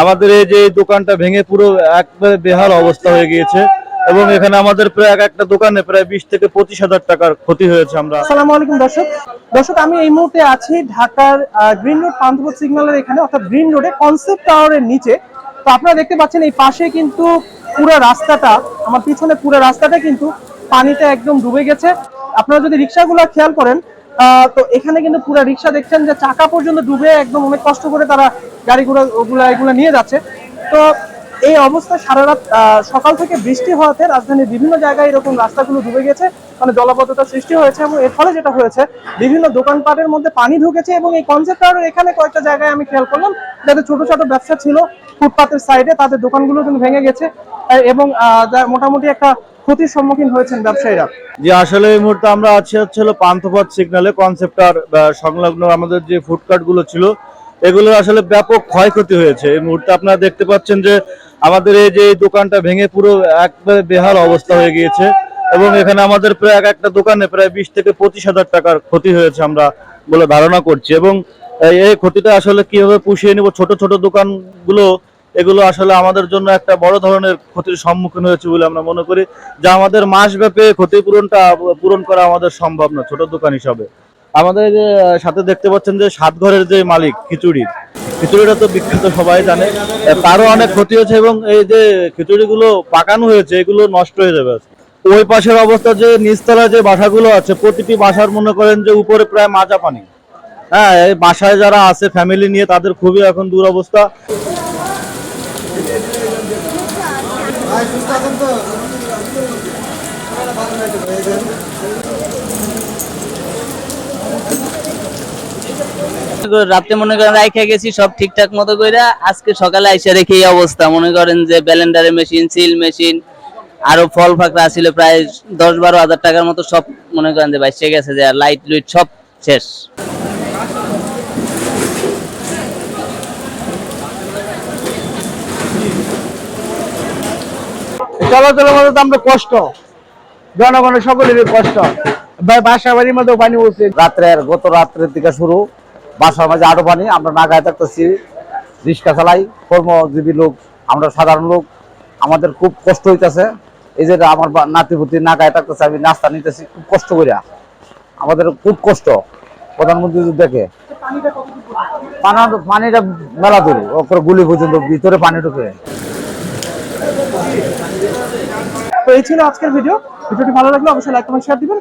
আমাদের এই যে দোকানটা ভেঙে পুরো একবারে বেহাল অবস্থা হয়ে গিয়েছে এবং এখানে আমাদের প্রায় এক একটা দোকানে প্রায় বিশ থেকে পঁচিশ হাজার টাকার ক্ষতি হয়েছে আমরা। আসসালামু আলাইকুম দর্শক। দর্শক, আমি এই মুহূর্তে আছি ঢাকার গ্রিন রোড পান্থপথ সিগন্যালের এখানে, অর্থাৎ গ্রিন রোডে কনসেপ্ট টাওয়ারের নিচে। তো আপনারা দেখতে পাচ্ছেন এই পাশে কিন্তু পুরো রাস্তাটা, আমার পিছনে পুরো রাস্তাটা কিন্তু পানিতে একদম ডুবে গেছে। আপনারা যদি রিক্সাগুলো খেয়াল করেন তো এখানে কিন্তু পুরো রিক্সা দেখছেন যে চাকা পর্যন্ত ডুবে একদম অনেক কষ্ট করে তারা গাড়িগুলো, ওগুলা, এগুলো নিয়ে যাচ্ছে। তো এই অবস্থা সারা রাত সকাল থেকে বৃষ্টি হওয়াতে রাজধানীর বিভিন্ন জায়গায় এরকম রাস্তাগুলো ডুবে গেছে মানে জলাবদ্ধতা সৃষ্টি হয়েছে এবং এর ফলে যেটা হয়েছে, বিভিন্ন দোকানপাটের মধ্যে পানি ঢুকেছে এবং এই কনসেপ্ট টাওয়ারের এখানে কয়েকটা জায়গায় আমি খেয়াল করলাম, যাদের ছোট ছোট ব্যবসা ছিল, ফুটপাতের সাইডে তাদের দোকানগুলো কিন্তু ভেঙে গেছে। এবং মোটামুটি একটা ক্ষতির সম্মুখীন হয়েছেন ব্যবসায়ীরা? যে আসলে এই মুহূর্তে আমরা আছি হচ্ছে পান্থপথ সিগন্যালে কনসেপ্টার সংলগ্ন আমাদের যে ফুডকার্টগুলো ছিল এগুলো আসলে ব্যাপক ক্ষয়ক্ষতি হয়েছে। এই মুহূর্তে আপনারা দেখতে পাচ্ছেন যে আমাদের এই যে দোকানটা ভেঙে পুরো একবারে বেহাল অবস্থা হয়ে গিয়েছে এবং এখানে আমাদের প্রায় এক একটা দোকানে প্রায় বিশ থেকে পঁচিশ হাজার টাকার ক্ষতি হয়েছে আমরা বলে ধারণা করছি এবং এই ক্ষতিটা আসলে কীভাবে পুষিয়ে নিব, ছোট ছোট দোকানগুলো এগুলো আসলে আমাদের জন্য একটা বড় ধরনের ক্ষতির সম্মুখীন হয়েছে বলে আমরা মনে করি, যা আমাদের মাসব্যাপী ক্ষতিপূরণটা পূরণ করা আমাদের সম্ভব না, ছোট দোকান হিসাবে। আমাদের সাথে দেখতে পাচ্ছেন যে সাত ঘরের যে মালিক খিচুড়ির খিচুড়িটা তো বিখ্যাত, সবাই জানে। তারও অনেক ক্ষতি হয়েছে এবং এই যে খিচুড়িগুলো পাকানো হয়েছে, এগুলো নষ্ট হয়ে যাবে। ওই পাশের অবস্থা যে নিচতলা যে বাসাগুলো আছে, প্রতিটি বাসার মনে করেন যে উপরে প্রায় মাজা পানি। হ্যাঁ এই বাসায় যারা আছে ফ্যামিলি নিয়ে তাদের খুবই এখন দুরবস্থা। রাতে মনে করেন রাইখা গেছি, সব ঠিকঠাক মতো কইরা আজকে সকালে আইসা রেখে এই অবস্থা। মনে করেন যে ব্যালেন্ডারের মেশিন, সিল মেশিন, আরও ফল ফাকরা ছিল প্রায় দশ বারো হাজার টাকার মতো সব মনে করেন যে বাইসে গেছে যে লাইট লুইট সব শেষ। চলাচলের মধ্যে তো আমরা কষ্ট। জনগণের সকলেরই কষ্ট। বাসা বাড়ির মধ্যে পানি উঠছে রাত্রের, গত রাত্রের দিকে শুরু। বাসার মাঝে আরও পানি, আমরা না গায়ে থাকতেছি। রিক্সা চালাই, কর্মজীবী লোক, আমরা সাধারণ লোক। আমাদের খুব কষ্ট হইতেছে। এই যে আমার নাতিপুতি না গায়ে থাকতেছে, আমি নাস্তা নিতেছি, খুব কষ্ট করিয়া আমাদের খুব কষ্ট। প্রধানমন্ত্রী দেখে। পানা- পানিটা মেলা দূর, ওপরে গুলি পর্যন্ত ভিতরে পানি ঢুকে। তো এই ছিল আজকের ভিডিও ভিডিওটি ভালো লাগলে অবশ্যই লাইক কমেন্ট শেয়ার দিবেন।